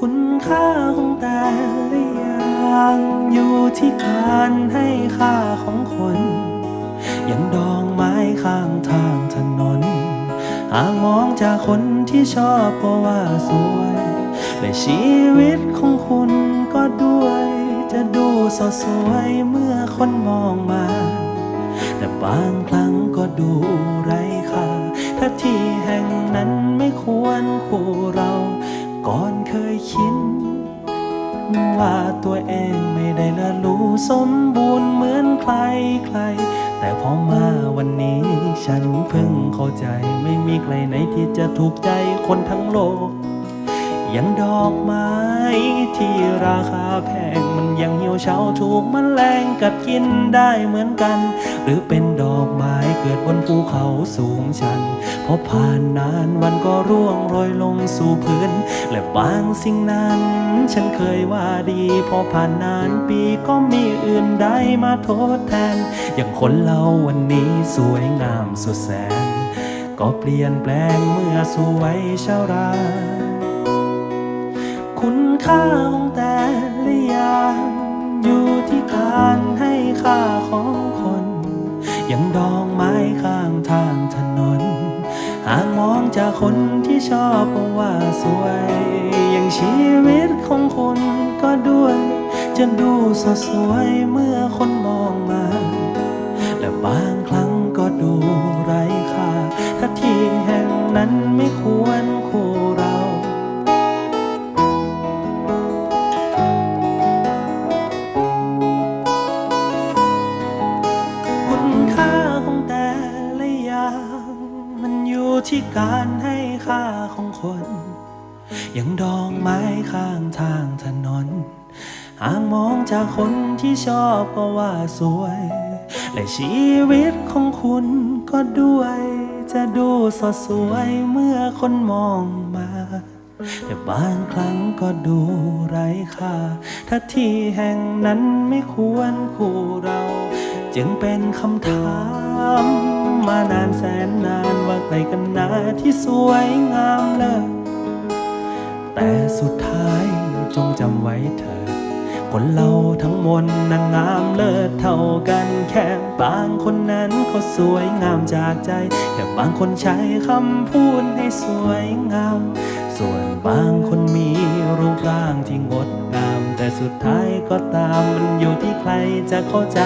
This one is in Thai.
คุณค่าของแต่ละอย่างอยู่ที่การให้ค่าของคนอย่างดอกไม้ข้างทางถนน หากมองจากคนที่ชอบก็ว่าสวย และชีวิตของคุณก็ด้วย จะดูสดสวยเมื่อคนมองมา แต่บางครั้งก็ดูไร้ค่าถ้าที่แห่งนั้นไม่ควรคู่เรา ก่อนเคยคิด ว่าตัวเองไม่ได้ละรู้สมบูรณ์เหมือนใครใคร แต่พอมาวันนี้ฉันเพิ่งเข้าใจไม่มีใครไหนที่จะถูกใจคนทั้งโลก ย่างดอกไม้ที่ราคาแพงมันยังเหี่ยวเฉาถูกมแมลงกัดกินได้เหมือนกัน หรือเป็นดอกไม้เกิดบนภูเขาสูงชัน พอผ่านนานวันก็ร่วงโรยลงสู่พื้น และบางสิ่งนั้น ฉันเคยว่าดี พอผ่านนานปีก็มีอื่นใดมาทดแทน อย่างคนเราวันนี้สวยงามสุดแสน ก็เปลี่ยนแปลงเมื่อสู่วัยชรา คุณค่าของแต่ละอย่างอยู่ที่การให้ค่าของคนย่างดอกไม้ข้างทางถนน หากมองจากคนที่ชอบว่าสวย อย่างชีวิตของคุณก็ด้วย จะดูสดสวยเมื่อคนมองมา และบางครั้งก็ดูไร้ค่าถ้าที่แห่งนั้นไม่ควรคู่เร ที่การให้ค่าของคน อย่างดอกไม้ข้างทางถนน หากมองจากคนที่ชอบก็ว่าสวย และชีวิตของคุณก็ด้วย จะดูสดสวยเมื่อคนมองมา แต่บางครั้งก็ดูไร้ค่า ถ้าที่แห่งนั้นไม่ควรคู่เรา จึงเป็นคำถาม มานานแสนนานว่าใครกันนาที่สวยงามเลิศแต่สุดท้ายจงจำไว้เถิดคนเราทั้งมวลนางงามเลิศเท่ากันแค่บางคนนั้นเขาสวยงามจากใจ แค่บางคนใช้คำพูดให้สวยงาม ส่วนบางคนมีรูปร่างที่งดงาม แต่สุดท้ายก็ตามมันอยู่ที่ใครจะเข้าใจ